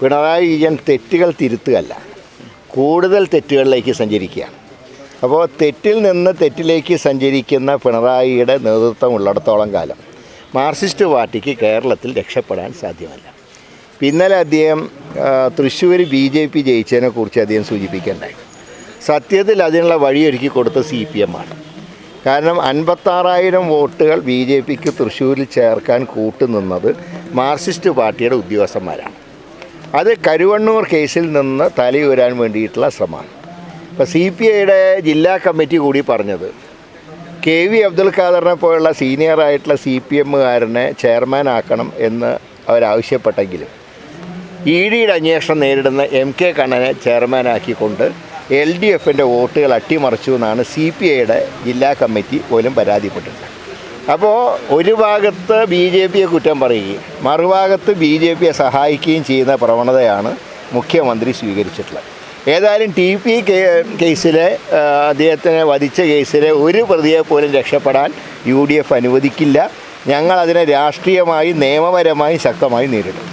പിണറായി വിജയൻ തെറ്റുകൾ തിരുത്തുകയല്ല. കൂടുതൽ തെറ്റുകളിലേക്ക് സഞ്ചരിക്കുകയാണ്. അപ്പോൾ തെറ്റിൽ നിന്ന് തെറ്റിലേക്ക് സഞ്ചരിക്കുന്ന പിണറായിയുടെ നേതൃത്വം ഉള്ളിടത്തോളം കാലം മാർക്സിസ്റ്റ് പാർട്ടിക്ക് കേരളത്തിൽ രക്ഷപ്പെടാൻ സാധ്യമല്ല. ഇന്നലെ അദ്ദേഹം തൃശ്ശൂർ ബി ജെ പി ജയിച്ചതിനെക്കുറിച്ച് അദ്ദേഹം സൂചിപ്പിക്കേണ്ടായി സത്യത്തിൽ അതിനുള്ള വഴിയൊരുക്കി കൊടുത്ത സി പി എം ആണ്. കാരണം അൻപത്താറായിരം വോട്ടുകൾ ബി ജെ പിക്ക് തൃശ്ശൂരിൽ ചേർക്കാൻ കൂട്ടുനിന്നത് മാർക്സിസ്റ്റ് പാർട്ടിയുടെ ഉദ്യോഗസ്ഥന്മാരാണ്. അത് കരുവണ്ണൂർ കേസിൽ നിന്ന് തലയുരാൻ വേണ്ടിയിട്ടുള്ള ശ്രമമാണ്. ഇപ്പോൾ സി പി ഐയുടെ ജില്ലാ കമ്മിറ്റി കൂടി പറഞ്ഞത് കെ വി അബ്ദുൽ ഖാദറിനെ പോലുള്ള സീനിയറായിട്ടുള്ള സി പി എമ്മുകാരനെ ചെയർമാൻ ആക്കണം എന്ന് അവരാവശ്യപ്പെട്ടെങ്കിലും ഇ ഡിയുടെ അന്വേഷണം നേരിടുന്ന എം കെ കണ്ണനെ ചെയർമാനാക്കിക്കൊണ്ട് എൽ ഡി എഫിന്റെ വോട്ടുകൾ അട്ടിമറിച്ചു എന്നാണ് സി പി ഐയുടെ ജില്ലാ കമ്മിറ്റി പോലും പരാതിപ്പെട്ടിട്ടുണ്ട് അപ്പോൾ ഒരു ഭാഗത്ത് ബി ജെ പിയെ കുറ്റം പറയുകയും മറുഭാഗത്ത് ബി ജെ പിയെ സഹായിക്കുകയും ചെയ്യുന്ന പ്രവണതയാണ് മുഖ്യമന്ത്രി സ്വീകരിച്ചിട്ടുള്ളത്. ഏതായാലും ടി പി കേസിലെ അദ്ദേഹത്തിനെ വധിച്ച കേസിലെ ഒരു പ്രതിയെ പോലും രക്ഷപ്പെടാൻ യു ഡി എഫ് അനുവദിക്കില്ല. ഞങ്ങളതിനെ രാഷ്ട്രീയമായി നിയമപരമായി ശക്തമായി നേരിടും.